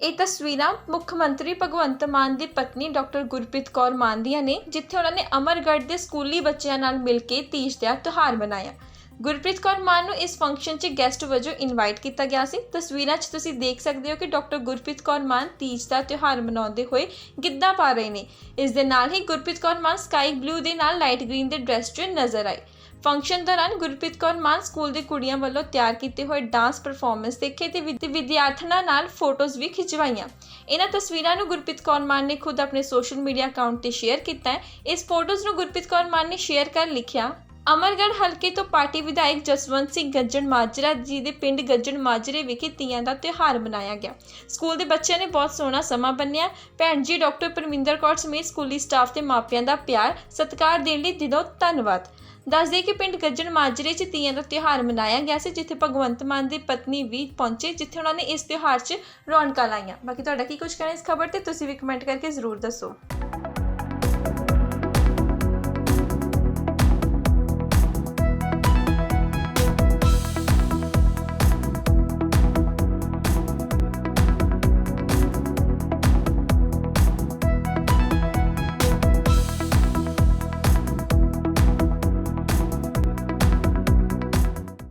ਇਹ ਤਸਵੀਰਾਂ ਮੁੱਖ ਮੰਤਰੀ ਭਗਵੰਤ ਮਾਨ ਦੀ ਪਤਨੀ ਡਾਕਟਰ ਗੁਰਪ੍ਰੀਤ ਕੌਰ ਮਾਨ ਦੀਆਂ ਨੇ, ਜਿੱਥੇ ਉਹਨਾਂ ਨੇ ਅਮਰਗੜ੍ਹ ਦੇ ਸਕੂਲੀ ਬੱਚਿਆਂ ਨਾਲ ਮਿਲ ਕੇ ਤੀਜ ਦਾ ਤਿਉਹਾਰ ਮਨਾਇਆ। ਗੁਰਪ੍ਰੀਤ ਕੌਰ ਮਾਨ ਨੂੰ ਇਸ ਫੰਕਸ਼ਨ 'ਚ ਗੈਸਟ ਵਜੋਂ ਇਨਵਾਈਟ ਕੀਤਾ ਗਿਆ ਸੀ। ਤਸਵੀਰਾਂ 'ਚ ਤੁਸੀਂ ਦੇਖ ਸਕਦੇ ਹੋ ਕਿ ਡਾਕਟਰ ਗੁਰਪ੍ਰੀਤ ਕੌਰ ਮਾਨ ਤੀਜ ਦਾ ਤਿਉਹਾਰ ਮਨਾਉਂਦੇ ਹੋਏ ਗਿੱਧਾ ਪਾ ਰਹੇ ਨੇ। ਇਸ ਦੇ ਨਾਲ ਹੀ ਗੁਰਪ੍ਰੀਤ ਕੌਰ ਮਾਨ ਸਕਾਈ ਬਲੂ ਦੇ ਨਾਲ ਲਾਈਟ ਗ੍ਰੀਨ ਦੇ ਡਰੈਸ 'ਚ ਨਜ਼ਰ ਆਏ। ਫੰਕਸ਼ਨ ਦੌਰਾਨ ਗੁਰਪ੍ਰੀਤ ਕੌਰ ਮਾਨ ਸਕੂਲ ਦੇ ਕੁੜੀਆਂ ਵੱਲੋਂ ਤਿਆਰ ਕੀਤੇ ਹੋਏ ਡਾਂਸ ਪਰਫਾਰਮੈਂਸ ਦੇਖੇ ਤੇ ਵਿਦ- ਵਿਦਿਆਰਥਣਾਂ ਨਾਲ ਫੋਟੋਜ਼ ਵੀ ਖਿਚਵਾਈਆਂ। ਇਹਨਾਂ ਤਸਵੀਰਾਂ ਨੂੰ ਗੁਰਪ੍ਰੀਤ ਕੌਰ ਮਾਨ ਨੇ ਖੁਦ ਆਪਣੇ ਸੋਸ਼ਲ ਮੀਡੀਆ ਅਕਾਊਂਟ ਤੇ ਸ਼ੇਅਰ ਕੀਤਾ ਹੈ। ਇਸ ਫੋਟੋਜ਼ ਨੂੰ ਗੁਰਪ੍ਰੀਤ ਕੌਰ ਮਾਨ ਨੇ ਸ਼ੇਅਰ ਕਰ ਲਿਖਿਆ। ਅਮਰਗੜ੍ਹ ਹਲਕੇ ਤੋਂ ਪਾਰਟੀ ਵਿਧਾਇਕ ਜਸਵੰਤ ਸਿੰਘ ਗੱਜਣ ਮਾਜਰਾ ਜੀ ਦੇ ਪਿੰਡ ਗੱਜਣ ਮਾਜਰੇ ਵਿਖੇ ਤੀਆਂ ਦਾ ਤਿਉਹਾਰ ਮਨਾਇਆ ਗਿਆ। ਸਕੂਲ ਦੇ ਬੱਚਿਆਂ ਨੇ ਬਹੁਤ ਸੋਹਣਾ ਸਮਾਂ ਬੰਨਿਆ। ਭੈਣ ਜੀ ਡਾਕਟਰ ਪਰਮਿੰਦਰ ਕੌਰ ਸਮੇਤ ਸਕੂਲੀ ਸਟਾਫ ਤੇ ਮਾਪਿਆਂ ਦਾ ਪਿਆਰ, ਸਤਿਕਾਰ ਦੇਣ ਲਈ ਦਿਲੋਂ ਧੰਨਵਾਦ। ਦੱਸਦੇ ਕਿ ਪਿੰਡ ਗੱਜਣ ਮਾਜਰੇ 'ਚ ਤੀਆਂ ਦਾ ਤਿਉਹਾਰ ਮਨਾਇਆ ਗਿਆ ਸੀ, ਜਿੱਥੇ ਭਗਵੰਤ ਮਾਨ ਦੀ ਪਤਨੀ ਵੀ ਪਹੁੰਚੇ, ਜਿੱਥੇ ਉਹਨਾਂ ਨੇ ਇਸ ਤਿਉਹਾਰ 'ਚ ਰੌਣਕਾਂ ਲਾਈਆਂ। ਬਾਕੀ ਤੁਹਾਡਾ ਕੀ ਕੁਝ ਕਹਿਣਾ ਇਸ ਖਬਰ ਤੇ, ਤੁਸੀਂ ਵੀ ਕਮੈਂਟ ਕਰਕੇ ਜ਼ਰੂਰ ਦੱਸੋ।